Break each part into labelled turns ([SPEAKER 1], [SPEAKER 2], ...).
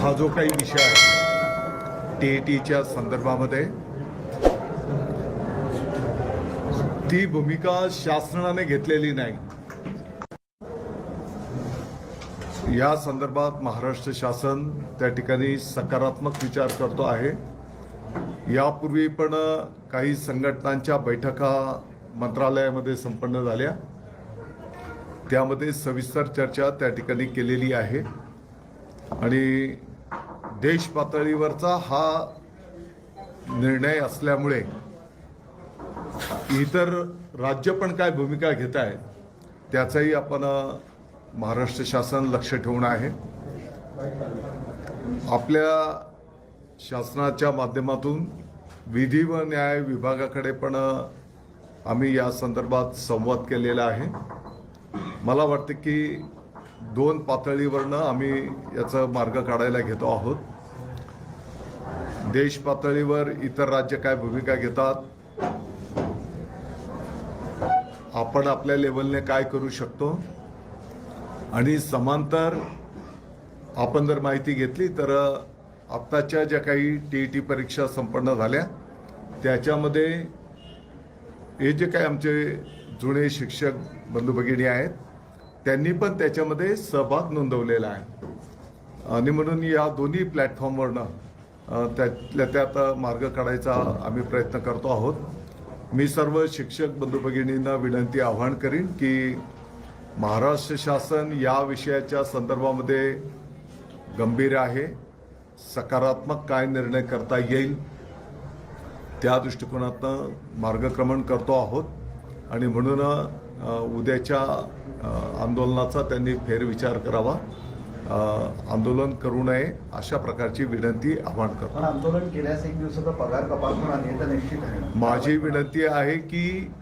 [SPEAKER 1] हा जो काही विषय आहे टी ए टीच्या संदर्भामध्ये ती भूमिका शासनाने घेतलेली नाही. या संदर्भात महाराष्ट्र शासन त्या ठिकाणी सकारात्मक विचार करतो आहे. यापूर्वी पण काही संघटनांच्या बैठका मंत्रालयामध्ये संपन्न झाल्या. त्यामध्ये सविस्तर चर्चा त्या ठिकाणी केलेली आहे. आणि देश पातळीवरचा हा निर्णय असल्यामुळे इतर राज्य पण काय भूमिका घेत आहेत त्याचंही आपण महाराष्ट्र शासन लक्ष ठेवून आहे. आपल्या शासनाच्या माध्यमातून विधी व न्याय विभागाकडे पण आम्ही या संदर्भात संवाद केलेला आहे. मला वाटतं की दोन पातळीवरनं आम्ही याचा मार्ग काढायला घेतो आहोत. देश पातळीवर इतर राज्य काय भूमिका घेतात? आपण आपल्या लेवलने काय करू शकतो? आणि समांतर आपण जर माहिती घेतली तर आत्ताच्या ज्या काही टी ई टी परीक्षा संपन्न झाल्या त्याच्यामध्ये हे जे काही आमचे जुने शिक्षक बंधू भगिनी आहेत त्यांनी पण त्याच्यामध्ये सहभाग नोंदवलेला आहे. आणि म्हणून या दोन्ही प्लॅटफॉर्मवरनं त्यातल्या त्यात मार्ग काढायचा आम्ही प्रयत्न करतो आहोत. मी सर्व शिक्षक बंधू भगिनींना विनंती आव्हान करीन की महाराष्ट्र शासन या विषयाच्या संदर्भामध्ये गंभीर आहे सकारात्मक काय निर्णय करता येईल त्या दृष्टिकोनातनं मार्गक्रमण करतो आहोत. आणि म्हणून उद्याच्या आंदोलनाचा त्यांनी फेरविचार करावा. आंदोलन करू नये अशा प्रकारची विनंती आव्हान करतो.
[SPEAKER 2] आंदोलन केल्यास एक दिवसाचा पगार कपात निश्चित आहे.
[SPEAKER 1] माझी विनंती आहे की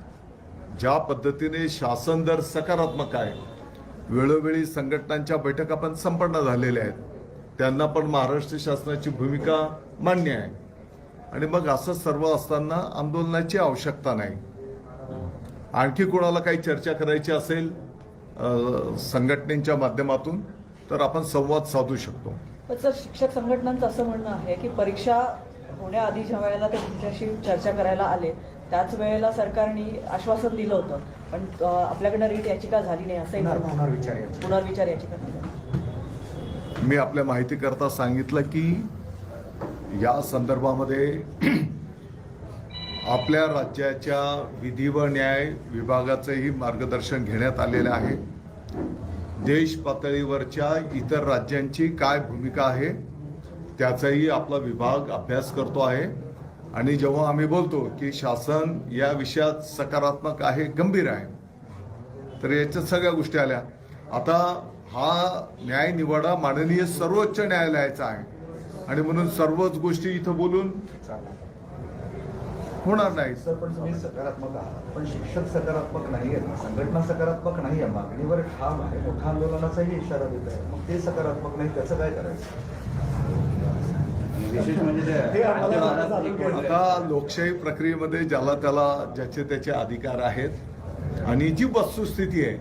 [SPEAKER 1] ज्या पद्धतीने शासन दर सकारात्मक आहे वेळोवेळी संघटनांच्या बैठका पण संपन्न झालेल्या आहेत त्यांना पण महाराष्ट्र शासनाची भूमिका मान्य आहे. आणि मग असं सर्व असताना आंदोलनाची आवश्यकता नाही. आणखी कोणाला काही चर्चा करायची असेल संघटनेच्या माध्यमातून तर आपण संवाद साधू शकतो
[SPEAKER 3] पण सर शिक्षक संघटनांचं असं म्हणणं आहे की परीक्षा होण्याआधी ज्या वेळेला ते तुमच्याशी चर्चा करायला आले त्याच वेळेला सरकारने आश्वासन दिलं होतं पण आपल्याकडनं रीट याचिका झाली नाही आहे.
[SPEAKER 2] पुनर्विचार याची.
[SPEAKER 3] पुनर्विचार याचिका.
[SPEAKER 1] मी आपल्या माहितीकरता सांगितलं की या संदर्भामध्ये आपल्या राज्याच्या विधी व न्याय विभागाचंही मार्गदर्शन घेण्यात आलेलं आहे. देश पातळीवरच्या इतर राज्यांची काय भूमिका आहे त्याचाही आपला विभाग अभ्यास करतो आहे. आणि जेव्हा आम्ही बोलतो की शासन या विषयात सकारात्मक आहे गंभीर आहे तर याच्यात सगळ्या गोष्टी आल्या. आता हा न्याय निवाडा माननीय सर्वोच्च न्यायालयाचा आहे. आणि म्हणून सर्वच गोष्टी इथं बोलून होणार नाही.
[SPEAKER 2] सर पण तुम्ही सकारात्मक आहात. पण शिक्षक सकारात्मक नाही आहेत ना? संघटना सकारात्मक नाही आहे. मागणीवर ठाम आहे. मोठ्या आंदोलनाचाही इशारा देत आहे. मग ते सकारात्मक नाही त्याचं काय करायचं?
[SPEAKER 4] विशेष म्हणजे
[SPEAKER 1] आता लोकशाही प्रक्रियेमध्ये ज्याला त्याला ज्याचे त्याचे अधिकार आहेत आणि जी वस्तुस्थिती आहे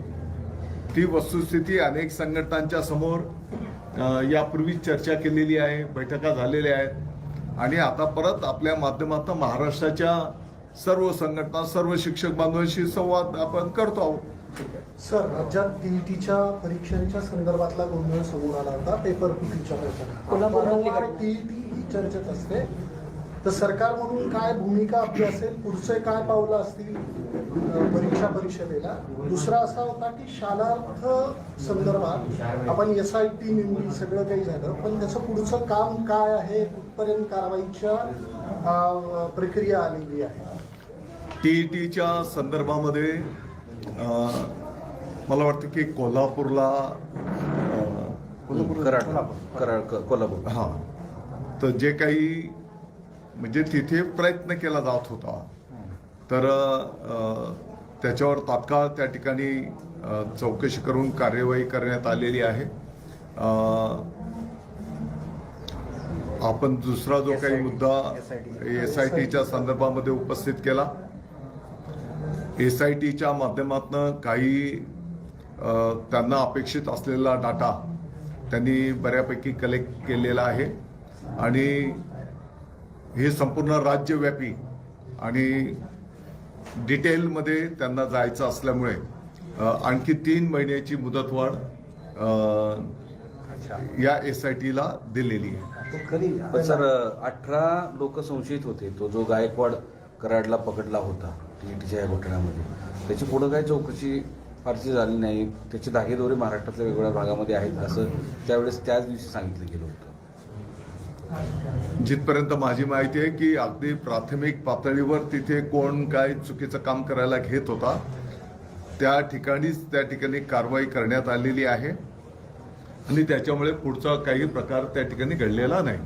[SPEAKER 1] ती वस्तुस्थिती अनेक संघटनांच्या समोर यापूर्वी चर्चा केलेली आहे बैठका झालेल्या आहेत. आणि आता परत आपल्या माध्यमातून महाराष्ट्राच्या सर्व संघटना सर्व शिक्षक बांधवांशी संवाद आपण करतो आहोत.
[SPEAKER 5] सर राज्यात टीईटीच्या परीक्षेच्या संदर्भातला गोंधळ समोर आला होता पेपर फुटीच्या. टीईटी ही चर्चेत असते. तर सरकार म्हणून काय भूमिका आपली असेल? पुढचे काय पावलं असतील परीक्षा परिषदेला? दुसरा असा होता की शालार्थ संदर्भात आपण एस आय टी नेमली सगळं काही झालं पण त्याचं पुढचं काम काय आहे? कुठपर्यंत कारवाईच्या प्रक्रिया आलेली आहे.
[SPEAKER 1] टी ई टीच्या संदर्भामध्ये मला वाटतं की कोल्हापूरला कोल्हापूर
[SPEAKER 4] कराड. क- कोल्हापूर.
[SPEAKER 1] हां. तर जे काही म्हणजे तिथे प्रयत्न केला जात होता. तर त्याच्यावर तात्काळ त्या ठिकाणी चौकशी करून कार्यवाही करण्यात आलेली आहे. आपण दुसरा जो काही मुद्दा एस आय टीच्या संदर्भामध्ये उपस्थित केला एस आय टीच्या माध्यमातून काही त्यांना अपेक्षित असलेला डाटा त्यांनी बऱ्यापैकी कलेक्ट केलेला आहे. आणि हे संपूर्ण राज्यव्यापी आणि डिटेलमध्ये त्यांना जायचं असल्यामुळे आणखी तीन महिन्याची मुदतवाढ या एस आय टीला दिलेली आहे.
[SPEAKER 2] तो कधी
[SPEAKER 4] पण सर अठरा लोक संशयित होते. तो जो गायकवाड कराडला पकडला होता टीईटीच्या या घटनेमध्ये त्याची पुढं काय चौकशी फारशी झाली नाही. त्याचे धागेदोरे महाराष्ट्रातल्या वेगवेगळ्या भागामध्ये आहेत असं त्यावेळेस त्याच दिवशी सांगितलं गेलं होतं.
[SPEAKER 1] जिथपर्यंत माझी माहिती आहे की अगदी प्राथमिक पातळीवर तिथे कोण काय चुकीचं काम करायला घेत होता त्या ठिकाणीच त्या ठिकाणी कारवाई करण्यात आलेली आहे. आणि त्याच्यामुळे पुढचा काही प्रकार त्या ठिकाणी घडलेला नाही.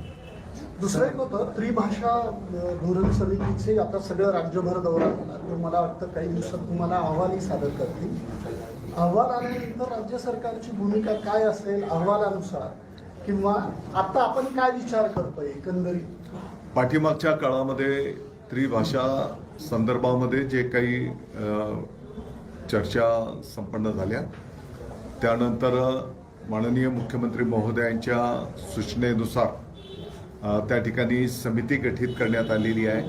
[SPEAKER 5] दुसरं एक होतं त्रिभाषा धोरण समितीचे आता सगळं राज्यभर दौरा होणार. तर मला वाटतं काही दिवसात तुम्हाला अहवालही सादर करतील. अहवाल आल्यानंतर राज्य सरकारची भूमिका काय असेल अहवालानुसार? किंवा आता आपण काय विचार करतोय एकंदरीत?
[SPEAKER 1] पाठीमागच्या काळामध्ये त्रिभाषा संदर्भामध्ये जे काही चर्चा संपन्न झाल्या. त्यानंतर माननीय मुख्यमंत्री महोदयांच्या सूचनेनुसार त्या ठिकाणी समिती गठीत करण्यात आलेली आहे.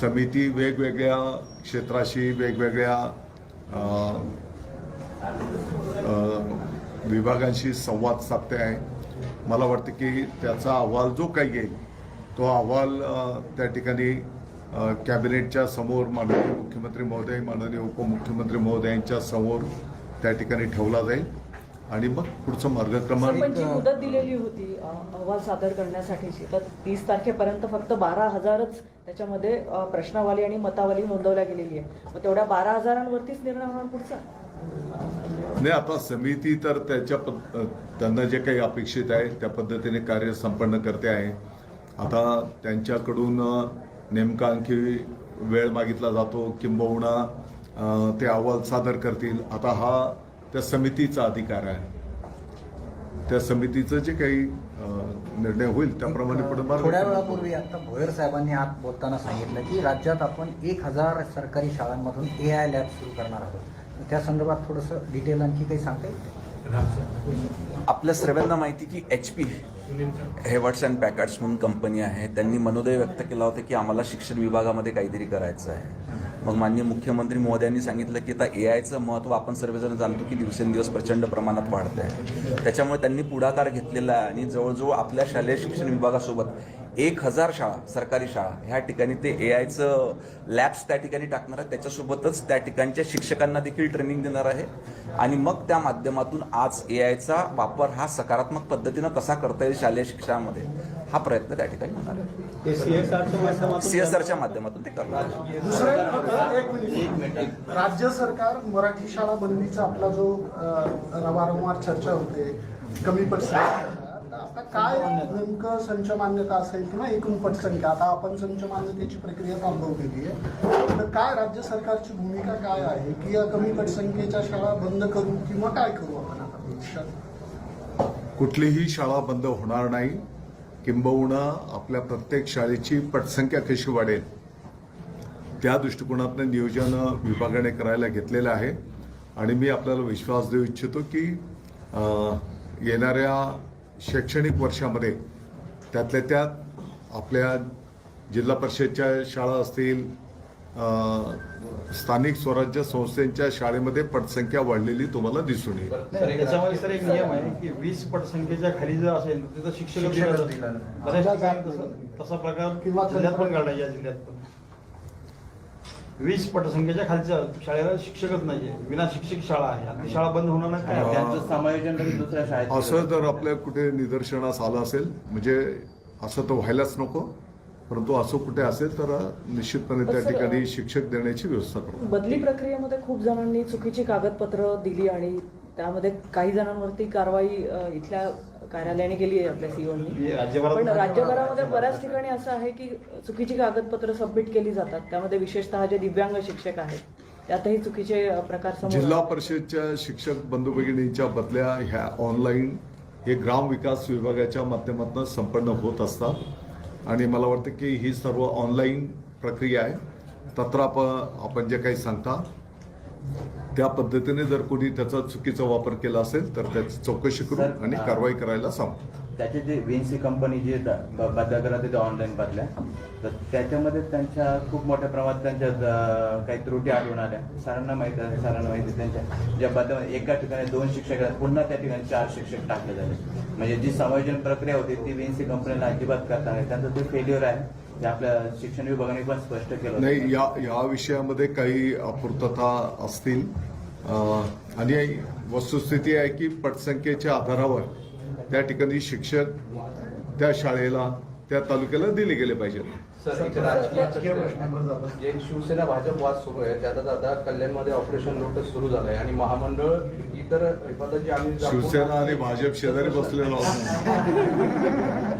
[SPEAKER 1] समिती वेगवेगळ्या क्षेत्राशी वेगवेगळ्या विभागांशी संवाद साधते आहे. मला वाटतं की त्याचा अहवाल जो काही येईल तो अहवाल त्या ठिकाणी कॅबिनेटच्या समोर माननीय मुख्यमंत्री महोदय माननीय उपमुख्यमंत्री महोदयांच्या समोर त्या ठिकाणी ठेवला जाईल. आणि मग पुढचं मार्गक्रमण.
[SPEAKER 3] जी मुदत दिलेली होती अहवाल सादर करण्यासाठीची तर तीस तारखेपर्यंत फक्त बारा हजारच त्याच्यामध्ये प्रश्नावली आणि मतावली नोंदवल्या गेलेली आहे मग तेवढ्या बारा हजारांवरतीच निर्णय होणार पुढचा?
[SPEAKER 1] नाही आता समिती तर त्याच्या त्यांना जे काही अपेक्षित आहे त्या पद्धतीने कार्य संपन्न करते आहे. आता त्यांच्याकडून नेमका आणखी वेळ मागितला जातो किंबहुना ते अहवाल सादर करतील. आता हा त्या समितीचा अधिकार आहे. त्या समितीचं जे काही निर्णय होईल त्याप्रमाणे
[SPEAKER 6] थोड्या वेळापूर्वी आता भोयर साहेबांनी आत बोलताना सांगितलं की राज्यात आपण एक हजार सरकारी शाळांमधून ए आय लॅब सुरू करणार आहोत. त्या संदर्भात थोडंसं डिटेल आणखी काही सांगता येईल?
[SPEAKER 7] आपल्या सर्वांना माहिती की H P Hewletts and Packards म्हणून कंपनी आहे. त्यांनी मनोदय व्यक्त केला होता की आम्हाला शिक्षण विभागामध्ये काहीतरी करायचं आहे. मग माननीय मुख्यमंत्री महोदयांनी सांगितलं की आता ए आयचं महत्त्व आपण सर्वजण जाणतो की दिवसेंदिवस प्रचंड प्रमाणात वाढत आहे त्याच्यामुळे त्यांनी पुढाकार घेतलेला आहे आणि जवळजवळ आपल्या शालेय शिक्षण विभागासोबत एक हजार शाळा सरकारी शाळा ह्या ठिकाणी ते ए आयचं लॅब्स त्या ठिकाणी टाकणार आहे त्याच्यासोबतच त्या ठिकाणच्या शिक्षकांना देखील ट्रेनिंग देणार आहे. आणि मग त्या माध्यमातून आज ए आयचा वापर हा सकारात्मक पद्धतीनं कसा करता येईल शालेय शिक्षणामध्ये? हा प्रयत्न त्या ठिकाणी होणार आहे. सी एस आरच्या माध्यमातून ते करणार आहे.
[SPEAKER 5] दुसरं एक होतं, एक मिनिट. राज्य सरकार मराठी शाळा बंदीचा आपला जो वारंवार चर्चा होते कमी पटसंख्या आता काय नेमकं संच मान्यता असेल किंवा एकूण पटसंख्या? आता आपण संच मान्यतेची प्रक्रिया थांबवलेली आहे. तर काय राज्य सरकारची भूमिका काय आहे? की या कमी पटसंख्येच्या शाळा बंद करू किंवा काय करू आपण आता? भविष्यात
[SPEAKER 1] कुठलीही शाळा बंद होणार नाही. किंबहुना आपल्या प्रत्येक शाळेची पटसंख्या कशी वाढेल त्या दृष्टिकोनातनं नियोजन विभागाने करायला घेतलेलं आहे. आणि मी आपल्याला विश्वास देऊ इच्छितो की येणाऱ्या शैक्षणिक वर्षामध्ये त्यातल्या त्यात आपल्या जिल्हा परिषदच्या शाळा असतील स्थानिक स्वराज्य संस्थेच्या शाळेमध्ये पटसंख्या वाढलेली तुम्हाला दिसून येईल.
[SPEAKER 8] त्याच्यामध्ये सर एक नियम आहे की वीस पटसंख्येच्या खाली जर असेल तर तिथं शिक्षक तसं- प्रकार
[SPEAKER 5] किंवा
[SPEAKER 8] जिल्ह्यात पण घडला या जिल्ह्यात पण. वीस पटसंख्येच्या खालच्या शाळेला शिक्षकच नाहीये. विना शिक्षक शाळा आहे. आणि ती शाळा बंद होणार नाही. काय
[SPEAKER 1] हा.
[SPEAKER 4] त्यांचं समायोजन लगेच दुसऱ्या शाळेत
[SPEAKER 1] असं. जर आपल्या कुठे निदर्शनास आलं असेल म्हणजे असं तर व्हायलाच नको. परंतु असं कुठे असेल तर निश्चितपणे त्या ठिकाणी शिक्षक देण्याची व्यवस्था करू.
[SPEAKER 3] बदली प्रक्रियेमध्ये खूप जणांनी चुकीची कागदपत्र दिली आणि त्यामध्ये काही जणांवरती कारवाई इथल्या कार्यालयाने केली आहे आपल्या सीओनी
[SPEAKER 8] राज्यभरात
[SPEAKER 3] पण. राज्यभरामध्ये बऱ्याच ठिकाणी असं आहे की चुकीची कागदपत्र सबमिट केली जातात. त्यामध्ये विशेषतः जे दिव्यांग शिक्षक आहेत त्यातही चुकीचे प्रकार समोर
[SPEAKER 1] जिल्हा. परिषदच्या शिक्षक बंधू भगिनींच्या बदल्या ह्या ऑनलाईन हे ग्राम विकास विभागाच्या माध्यमातून संपन्न होत असतात. आणि मला वाटतं की ही सर्व ऑनलाईन प्रक्रिया आहे. तत्र आपण जे काही सांगता त्या पद्धतीने जर कोणी त्याचा चुकीचा वापर केला असेल तर त्याची चौकशी करू आणि कारवाई करायला सांगू.
[SPEAKER 9] त्याचे जे सी कंपनी जे बदल्या करत ते ऑनलाईन बदल्या तर त्याच्यामध्ये त्यांच्या खूप मोठ्या प्रमाणात त्यांच्या काही त्रुटी आढळून आल्या. सरांना माहीत आहे सरांना माहिती त्यांच्या. ज्या बाध्यामध्ये एका ठिकाणी दोन शिक्षक पुन्हा त्या ठिकाणी चार शिक्षक टाकले झाले म्हणजे जी समायोजन प्रक्रिया होती ती व्हीएनसी कंपनीला अजिबात करता नाही. त्यांचं ते फेल्युअर आहे. ते आपल्या शिक्षण विभागाने पण स्पष्ट केलं
[SPEAKER 1] नाही या या विषयामध्ये काही अपूर्तता असतील. आणि वस्तुस्थिती आहे की पटसंख्येच्या आधारावर त्या ठिकाणी शिक्षक त्या शाळेला त्या तालुक्याला दिले गेले पाहिजेत
[SPEAKER 10] सर एक राजकीय प्रश्न जे शिवसेना भाजप वाद सुरू आहे त्याचा आता कल्याणमध्ये ऑपरेशन लोटस सुरू झालंय आणि महामंडळ इतर पदाची आम्ही
[SPEAKER 1] शिवसेना आणि भाजप शेजारी बसलेलो आहोत.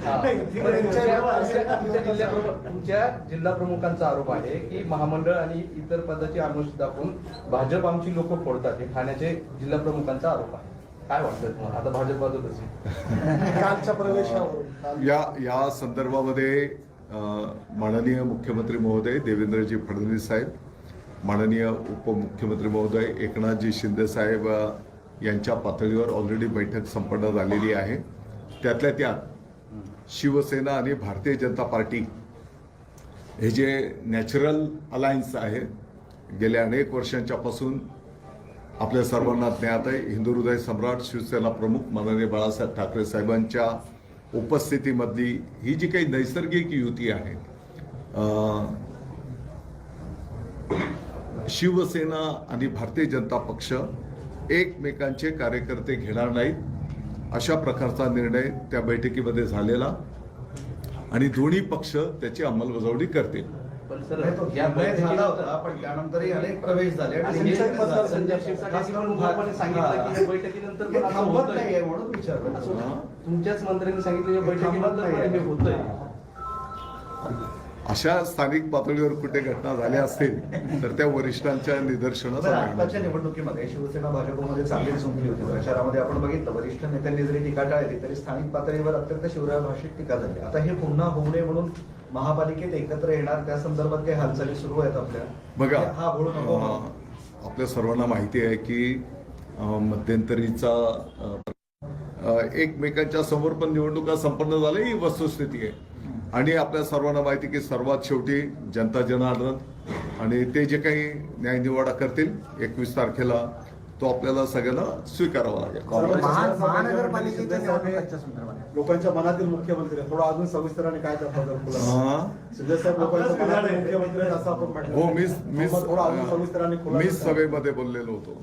[SPEAKER 10] हा. पण तुमच्या- तुमच्या- तुमच्या जिल्हा- तुमच्या जिल्हा प्रमुखांचा आरोप आहे की महामंडळ आणि इतर पदाची आमिष दाखवून भाजप आमची लोक फोडतात हे ठाण्याचे जिल्हा प्रमुखांचा आरोप आहे. काय वाटतं आता.
[SPEAKER 5] कालच्या
[SPEAKER 1] या या संदर्भामध्ये माननीय मुख्यमंत्री महोदय देवेंद्रजी फडणवीस साहेब माननीय उपमुख्यमंत्री महोदय एकनाथजी शिंदे साहेब यांच्या पातळीवर ऑलरेडी बैठक संपन्न झालेली आहे. त्यातल्या त्यात शिवसेना आणि भारतीय जनता पार्टी हे जे नॅचरल अलायन्स आहे गेल्या अनेक वर्षांच्यापासून आपल्या सर्वांना ज्ञात आहे हिंदू हृदय सम्राट शिवसेना प्रमुख माननीय बाळासाहेब ठाकरे साहेबांच्या उपस्थितीमधली ही जी काही नैसर्गिक युती आहे शिवसेना आणि भारतीय जनता पक्ष एकमेकांचे कार्यकर्ते घेणार नाहीत अशा प्रकारचा निर्णय त्या बैठकीमध्ये झालेला आणि दोन्ही पक्ष त्याची अंमलबजावणी करतील.
[SPEAKER 10] पण सर
[SPEAKER 2] नाही, तो
[SPEAKER 10] या
[SPEAKER 2] निर्णय झाला होता
[SPEAKER 10] बैठकीनंतर
[SPEAKER 2] पण त्यानंतरही अनेक प्रवेश झाले.
[SPEAKER 10] आणि
[SPEAKER 2] आणि संचय मतदार
[SPEAKER 10] संजय शिरसाट यांनी पण मुखपणे सांगितलं की या बैठकीनंतर पण असं
[SPEAKER 2] थांबत
[SPEAKER 10] होतंय.
[SPEAKER 2] नाहीये म्हणून विचारलं.
[SPEAKER 10] असं
[SPEAKER 1] हा.
[SPEAKER 10] तुमच्याच मंत्र्यांनी सांगितलं या बैठकीनंतर पण हे होतंय.
[SPEAKER 1] अशा स्थानिक पातळीवर कुठे घटना झाल्या असतील तर त्या वरिष्ठांच्या निदर्शनास
[SPEAKER 2] बरं, निवडणुकीमध्ये शिवसेना भाजपमध्ये चांगली संपली होती. प्रचारामध्ये आपण बघितलं वरिष्ठ नेत्यांनी जरी टीका टाळली तरी स्थानिक पातळीवर अत्यंत शिवराय भाषिक टीका झाली. आता हे पुन्हा होऊ नये म्हणून महापालिकेत एकत्र येणार त्या संदर्भात काही हालचाली सुरू आहेत आपल्या.
[SPEAKER 1] बघा
[SPEAKER 2] हा होऊ नको
[SPEAKER 1] आपल्या सर्वांना माहिती आहे की मध्यंतरीचा एकमेकांच्या समोर पण निवडणुका संपन्न झाल्या ही वस्तुस्थिती आहे. आणि आपल्या सर्वांना माहिती की सर्वात शेवटी जनता जनार्दन आणि ते जे काही न्यायनिवाडा करतील एकवीस तारखेला तो आपल्याला सगळ्यांना स्वीकारावा लागेल.
[SPEAKER 6] महा- महानगरपालिकेच्या निवडणुकांच्या संदर्भात
[SPEAKER 11] लोकांच्या मनातील मुख्यमंत्री आहे. थोडं अजून सविस्तराने काय करता जर खुलासा?
[SPEAKER 1] अं,
[SPEAKER 11] शिंदेसाहेब लोकांच्या मनातील मुख्यमंत्री आहेत असं आपण म्हटलं.
[SPEAKER 1] हो
[SPEAKER 11] मग थोडं अजून सविस्तराने खुलासा
[SPEAKER 1] मीच
[SPEAKER 11] करा.
[SPEAKER 1] सभेमध्ये बोललेलो होतो.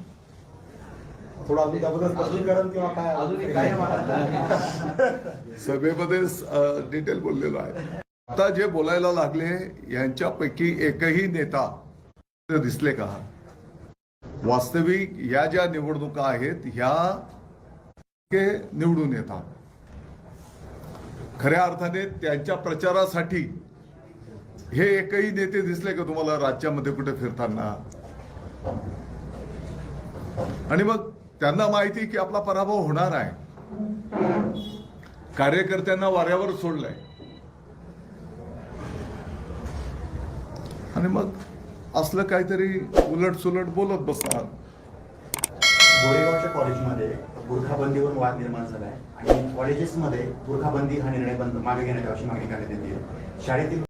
[SPEAKER 11] थोडं अजून त्याबद्दल स्पष्टीकरण किंवा काय?
[SPEAKER 10] अजूनही काय महाराज
[SPEAKER 1] सभेमध्ये डिटेल बोललेलो आहे. आता जे बोलायला लागले यांच्यापैकी एकही नेता दिसले का? वास्तविक या ज्या निवडणुका आहेत ह्या निवडून येतात. खऱ्या अर्थाने त्यांच्या प्रचारासाठी हे एकही नेते दिसले का तुम्हाला राज्यामध्ये कुठे फिरताना? आणि मग त्यांना माहिती की आपला पराभव होणार आहे. कार्यकर्त्यांना वाऱ्यावर सोडलंय. आणि मग असलं काहीतरी उलट सुलट बोलत बसतात.
[SPEAKER 12] गोरेगावच्या कॉलेजमध्ये बुरखाबंदीवर वाद निर्माण झाला आहे आणि कॉलेजेसमध्ये बुरखाबंदी हा निर्णय बंद मागे घेण्यात अशी मागणी करण्यात येते. शाळेतील